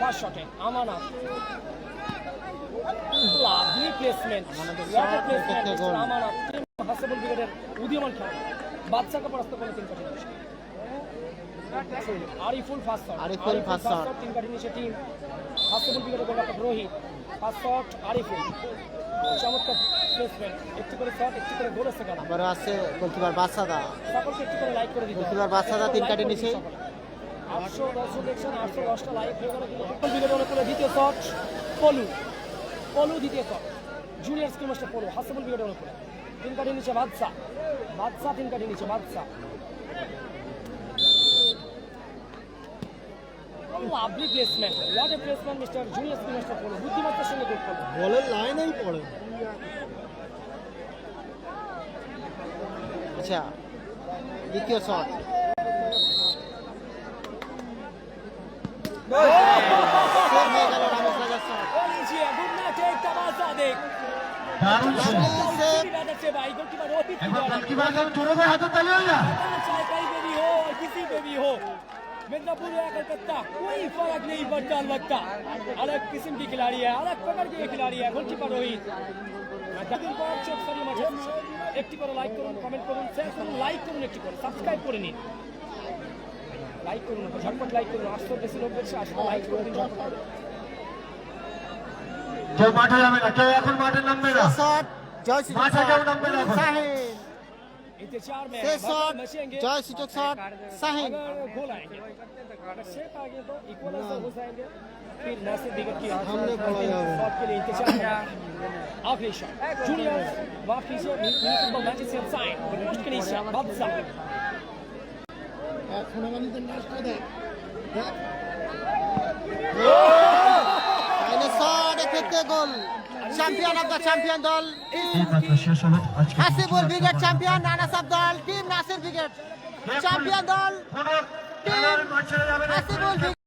First শটে Amanat lovely placement what a placement. Amanat team Hasebul ব্রিগেডের উদীয়মান খেলা। বাচ্চাকে পরাস্ত করে তিন নিচে Ariful first shot Ariful first shot। তিন কাঠি নিচে টিম হাসেবুল ব্রিগেডের গোলরক্ষক রোহিত। First shot Ariful. চমৎকার প্লেসমেন্ট একটু করে শট একটু করে গোল এসে গেল আবারও আছে গোলকিপার বাদশাদা। সকলকে একটু করে লাইক করে দিতে। গোলকিপার বাদশাদা তিন কাঠি নিচে আটশো দশশো দেখছেন আটশো দশটা লাইক হয়ে গেল বিগত অনুকূলে দ্বিতীয় শট পলু। পলু দ্বিতীয় শট জুনিয়র স্কিল মাস্টার পলু হাসিবুল বিগত অনুকূলে তিন কাঠি নিচে বাদশা। বাদশা তিন কাঠি নিচে Badsha. Lovely placement what a placement mister junior skill master Polu. বুদ্ধিমত্তার সঙ্গে বলের লাইনেই পড়ে। আচ্ছা দ্বিতীয় শট किसी पे भी हो मिर्जापुर या कलकत्ता कोई फर्क नहीं पड़ता अलबत्ता अलग किस्म की खिलाड़ी है अलग प्रकार की खिलाड़ी है गोलकीपर रोहित দিন পর চোখ সরিয়ে মাঠে একটি করে লাইক করুন কমেন্ট করুন শেয়ার করুন লাইক করুন একটি করে সাবস্ক্রাইব করে নিন লাইক করুন ঝটপট লাইক করুন আটশো বেশি লোক দেখছে আটশো লাইক করে দিন ঝটপট করে। কেউ মাঠে যাবে না কেউ এখন মাঠে নামবে না শট জয় সুযোগ মাঠে কেউ নামবে না এখন। শাহিন इंतजार में से है, शॉट भगवान बचेंगे। जय सुजोग शॉट शाहिन अगर गोल आएंगे अगर शेप आ गया तो इक्वल आंसर हो जाएंगे फिर नासिर बिगट की सामने पड़ा जाएगा। शॉट के लिए इंतजार है आखिरी शॉट जूनियर माफ कीजिए मिनी फुटबॉल मैच से साइन पोस्ट के नीचे बादशाह শাহিনের শট এক্ষেত্রে goal. Champion of the champion দল। হাসিবুল ব্রিগেড চ্যাম্পিয়ন রানাস দল টিম নাসির ব্রিগেড চ্যাম্পিয়ন দল। না হাসিবুল